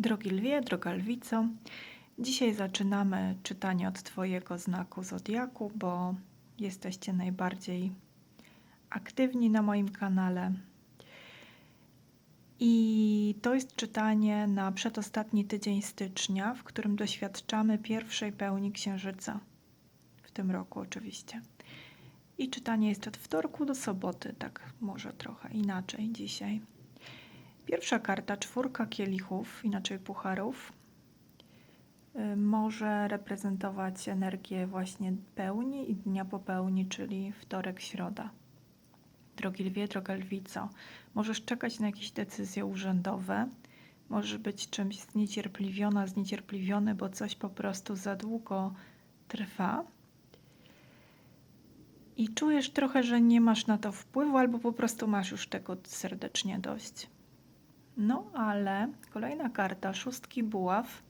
Drogi lwie, droga lwico, dzisiaj zaczynamy czytanie od Twojego znaku zodiaku, bo jesteście najbardziej aktywni na moim kanale. I to jest czytanie na przedostatni tydzień stycznia, w którym doświadczamy pierwszej pełni księżyca. W tym roku oczywiście. I czytanie jest od wtorku do soboty, tak może trochę inaczej dzisiaj. Pierwsza karta, czwórka kielichów, inaczej pucharów, y, może reprezentować energię właśnie pełni i dnia po pełni, czyli wtorek, środa. Drogi lwie, droga lwico, możesz czekać na jakieś decyzje urzędowe, możesz być czymś zniecierpliwiona, zniecierpliwiony, bo coś po prostu za długo trwa. I czujesz trochę, że nie masz na to wpływu, albo po prostu masz już tego serdecznie dość. No ale kolejna karta, szóstki buław,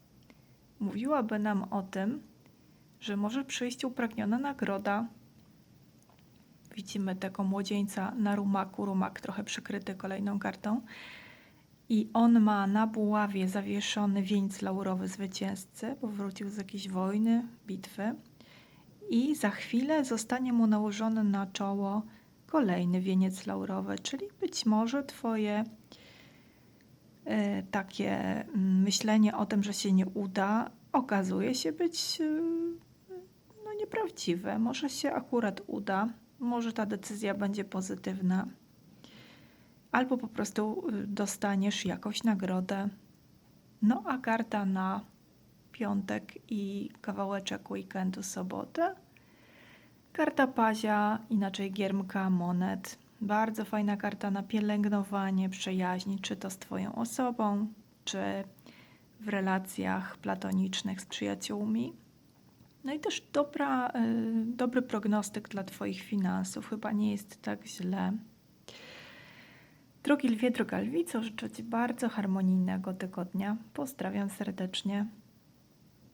mówiłaby nam o tym, że może przyjść upragniona nagroda. Widzimy tego młodzieńca na rumaku, rumak trochę przykryty kolejną kartą. I on ma na buławie zawieszony wieńc laurowy zwycięzcy, bo wrócił z jakiejś wojny, bitwy. I za chwilę zostanie mu nałożony na czoło kolejny wieniec laurowy, czyli być może Twoje takie mm, myślenie o tym, że się nie uda, okazuje się być e, no, nieprawdziwe. Może się akurat uda, może ta decyzja będzie pozytywna, albo po prostu y, dostaniesz jakąś nagrodę. No a karta na piątek i kawałeczek weekendu sobotę. Karta pazia, inaczej giermka monet. Bardzo fajna karta na pielęgnowanie przyjaźni, czy to z Twoją osobą, czy w relacjach platonicznych z przyjaciółmi. No i też dobra, y, dobry prognostyk dla Twoich finansów. Chyba nie jest tak źle. Drogi lwie, droga lwico, życzę Ci bardzo harmonijnego tygodnia. Pozdrawiam serdecznie.